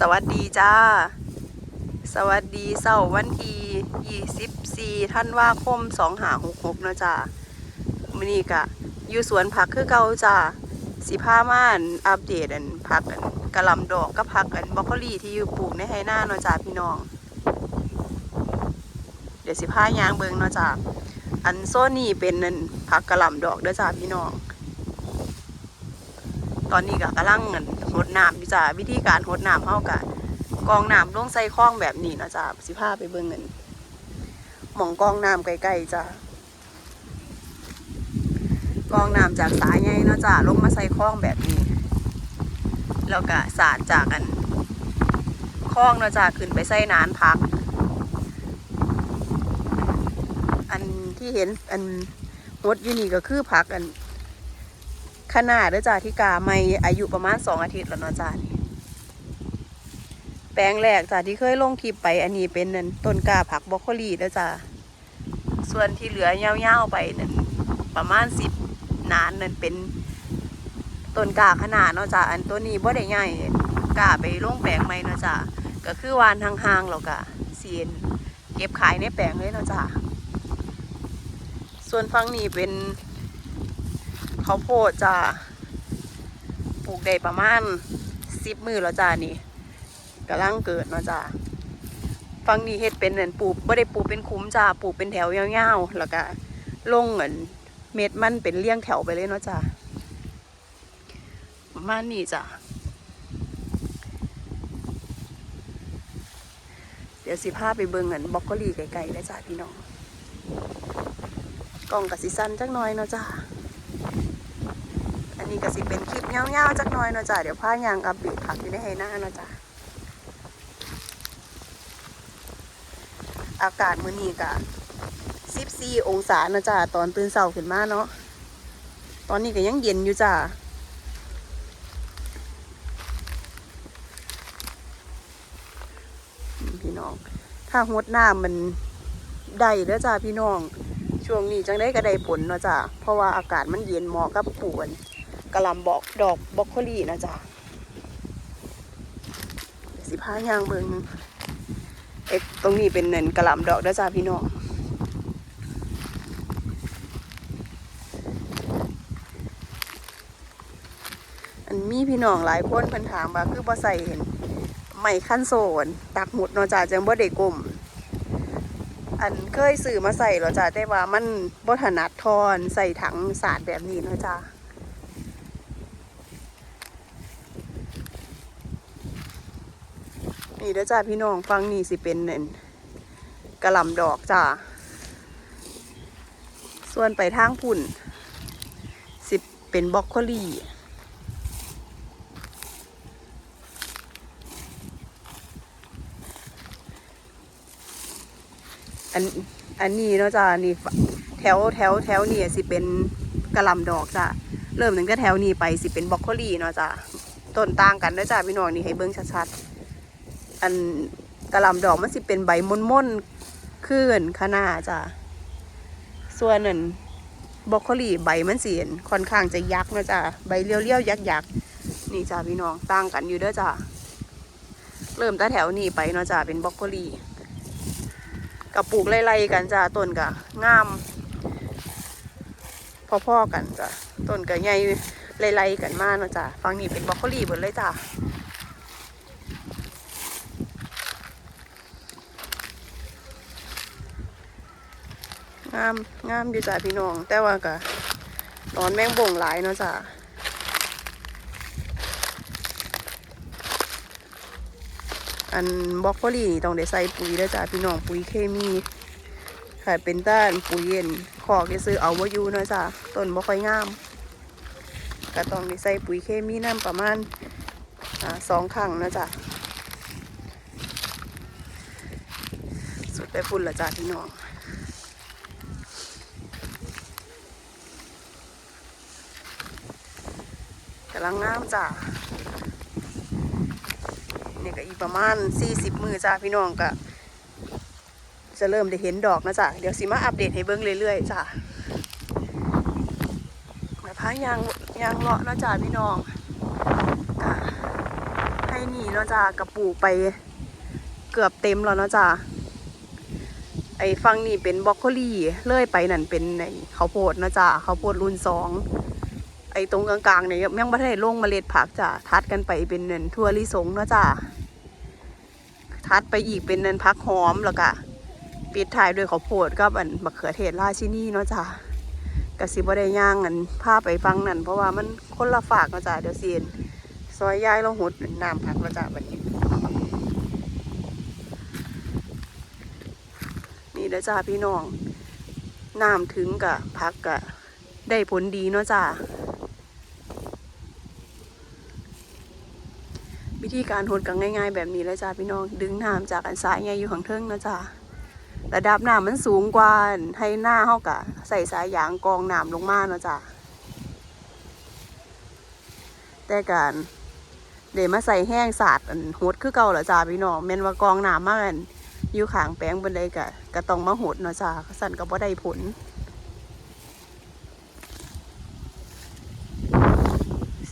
สวัสดีจ้า สวัสดีเสาร์วันที่24ธันว่าคม2566เนาะจ้ามื้อนี้ก็อยู่สวนผักคือเก่าจ้าสิพาม่านอัปเดตอันผักอันกะลำดอกกับผักอันบรอกโคลีที่อยู่ปลูกในไร่นาเนาะจ้าพี่น้อง เดี๋ยวสิพายางเบิงเนาะจ้าอันโซนนี้เป็นอันผักกะลำดอกเด้อจ้าพี่น้อง ตอนนี้ก็กำลังเงินหดน้ำอยู่จ้าวิธีการหดน้ำเฮากะกองน้ำลงใส่คลองแบบนี้นะจ้าสิพาไปเบิ่งเงินหมองกองน้ำใกล้ๆจ้ากองน้ำจากสายใหญ่นะจ้าลงมาใส่คลองแบบนี้ แล้วก็สาดจากกันคลองนะจ้าขึ้นไปใส่นานพัก อันที่เห็นอันหดอยู่นี่ก็คือผักอัน ขนาดเด้อจ้าที่กาไม่อายุประมาณสองอาทิตย์แล้วเนาะจ้านี่แปลงแรกจ้าที่เคยลงคลิปไปอันนี้เป็นนั่นต้นกาผักบรอกโคลีเด้อจ้าส่วนที่เหลือยาวๆไปนั่นประมาณสิบนานนั่นเป็นต้นกาขนาดเนาะจ้าอันตัวนี้บ่ได้ใหญ่กาไปลงแปลงใหม่เนาะจ้าก็คือวานห่างๆแล้วก็เสียนเก็บขายในแปลงเลยเนาะจ้าส่วนฝั่งนี้เป็น ข้าวโพดจ้าปลูกได้ประมาณสิบมือแล้วจ้านี่กำลังเกิดเนาะจ้าฟังนี้เฮ็ดเป็นเหมือนปลูกไม่ได้ปลูกเป็นคุ้มจ้าปลูกเป็นแถวยาวๆแล้วก็ลงเหมือนเม็ดมันเป็นเลี้ยงแถวไปเลยเนาะจ้าประมาณนี้จ้าเดี๋ยวสิพาไปเบิ่งเงินบล็อกโคลีไกลๆเลยจ้าพี่น้องกล่องกับสิสั้นจักหน้อยเนาะจ้า อันนี้ก็สิเป็นคลิปเงาๆจักหน่อยเนาะจ้ะเดี๋ยวพายางอัปเดตผักอยู่ในไฮหน้าเนาะจ้ะอากาศมื้อนี้ก็14องศาเนาะจ้ะตอนตื่นเช้าขึ้นมาเนาะตอนนี้ก็ยังเย็นอยู่จ้ะพี่น้อง ถ้าหดหน้ำมันได้เด้อจ้ะพี่น้อง ช่วงนี้จังได้ก็ได้ผลเนาะจ้ะเพราะว่าอากาศมันเย็นเหมาะกับปลูกอัน กะหล่ำบอกดอกบรอกโคลีนะจ๊ะสิพายางเบิงเอ็กตรงนี้เป็นเนินกะหล่ำดอกนะจ๊ะพี่น้องอันมีพี่น้องหลายคนเพิ่นถามว่าคือบ่ใส่เห็นไม่ขั้นโซนตักหมุดเนาะจ้ะจังบ่ได้กลมอันเคยซื้อมาใส่หรอจ้ะแต่ว่ามันบ่ถนัดทอนใส่ถังสาดแบบนี้เนาะจ้ะ นี่เด้อจ้าพี่น้องฟังนี่สิเป็นเน่นกระหล่ำดอกจ้า ส่วนไปทางพุ่น สิเป็นบรอกโคลีอันอันนี้เนาะจ้านี่แถวแถวแถวนี่สิเป็นกระหล่ำดอกจ้าเริ่มตั้งแต่แถวนี้ไปสิเป็นบรอกโคลีเนาะจ้าต้นต่างกันเนาะจ้าพี่น้องนี่ให้เบิ่งชัดๆ อันกระหล่ำดอกมันสิเป็นใบม่นๆขึ้นขนาจ้ะส่วนนั่นบรอกโคลีใบมันสีค่อนข้างจะยักษ์นะจ้ะใบเลี้ยวๆยักษ์ๆนี่จ้ะพี่น้องต่างกันอยู่เด้อจ้ะเริ่มแต่แถวนี้ไปเนาะจ้ะเป็นบรอกโคลีกับปลูกไล่ๆกันจ้ะต้นกะงามพ่อๆกันจ้ะต้นกะใหญ่ไล่ๆกันมากเนาะจ้ะฟังนี่เป็นบรอกโคลีหมดเลยจ้ะ งามงามอยู่จ้ะพี่น้อง แต่ว่าก็ตอนแมงบ่งหลายเนาะจ้ะอันบรอกโคลีนี่ต้องได้ใส่ปุ๋ยแล้วจ้ะพี่น้องปุ๋ยเคมีค่ะเป็นต้านปุ๋ยเย็นขอกจะซื้อเอามาอยู่เนาะจ้ะต้นบ่ค่อยงามก็ต้องได้ใส่ปุ๋ยเคมีน้ำประมาณอสองครั้งเนาะจ้ะสุดไปพุ่นละจ้ะพี่น้อง กำ ลังงามจ้ะนี่ก็อีกประมาณ40มือจ้าพี่น้องก็จะเริ่มได้เห็นดอกนะจ้ะเดี๋ยวสิมาอัปเดตให้เบิ้งเรื่อยๆจ้ะมาพายางยางเลาะนะจ้ะพี่น้องก็ให้นี่เนาะจ้ากระปูกไปเกือบเต็มแล้วเนาะจ้าไอ้ฟังนี่เป็นบรอกโคลีเลื่อยไปนั่นเป็นไอ้ข้าวโพดนะจ้าข้าวโพดรุ่นสอง ไอ้ตรงกลางๆเนี่ยยังไม่ได้ลงเมล็ดผักจ้าทัดกันไปเป็นเนินทั่วลิสงเนาะจ้าทัดไปอีกเป็นเนินพักหอมแล้วก็ปิดท้ายด้วยข้าวโพดกับอันมะเขือเทศราชินีเนาะจ้ากะสิบ่ได้ย่างอันพาไปฟังนั่นเพราะว่ามันคนละฝากเนาะจ้าเดี๋ยวเสียนซอยย้ายเราหดน้ำพักเราะจ้ะบัดนี้นี่เด้อจ้าพี่น้องน้ำถึงกะพักกะได้ผลดีเนาะจ้า ธีการหดกันง่าย ๆ แบบนี้เลยจ้าพี่น้อง ดึงน้ำจากอันซ้ายไงอยู่ข้างเทิงนะจ้าระดับน้ำมันสูงกว่าให้หน้าเฮากะใส่สายยางกองน้ำลงมาเนาะจ้าแต่การเดี๋ยวมาใส่แห้งสาดอันหดคือเก่าเหรอจ้าพี่น้องแม่นว่ากองน้ำมากอันอยู่ขางแป้งบนใดกะก็ต้องมาหดเนาะจ้าสั่นก็บ่าได้ผล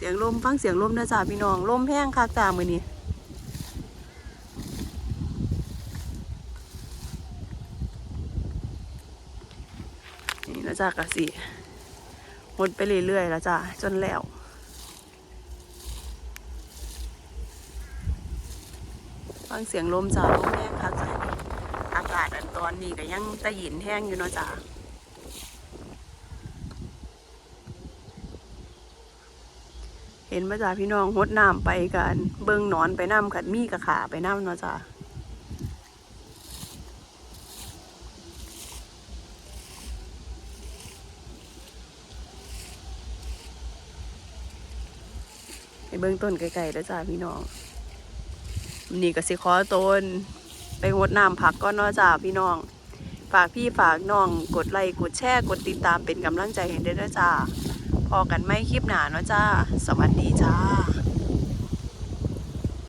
สียงลมฟังเสียงลมนะจ้าพี่น้องลมแห้งคักจ้ามือนี้นี่นะจ้ากะสิหดไปเรื่อยๆแล้วจ้าจนแล้วฟังเสียงลมจ้าลมแห้งคักจ้าอากาศอันตอนนี้ก็ยังตะหยินแห้งอยู่เนาะจ้า เห็นมาจ้าพี่น้องหดน้ำไปกันเบิงหนอนไปน้ำขัดมีกระขาไปน้ำเนาะจ้าไปเบิงต้นไกลๆแล้วจ้าพี่น้องนี่ก็สิขอต้นไปงดน้ำผักก็นอจ้าพี่น้อง ฝากพี่ฝากน้องกดไลค์กดแชร์กดติดตามเป็นกำลังใจให้ด้วยนะจ้า พอกันไม่คลิปหนาเนาะจ้า สวัสดีจ้า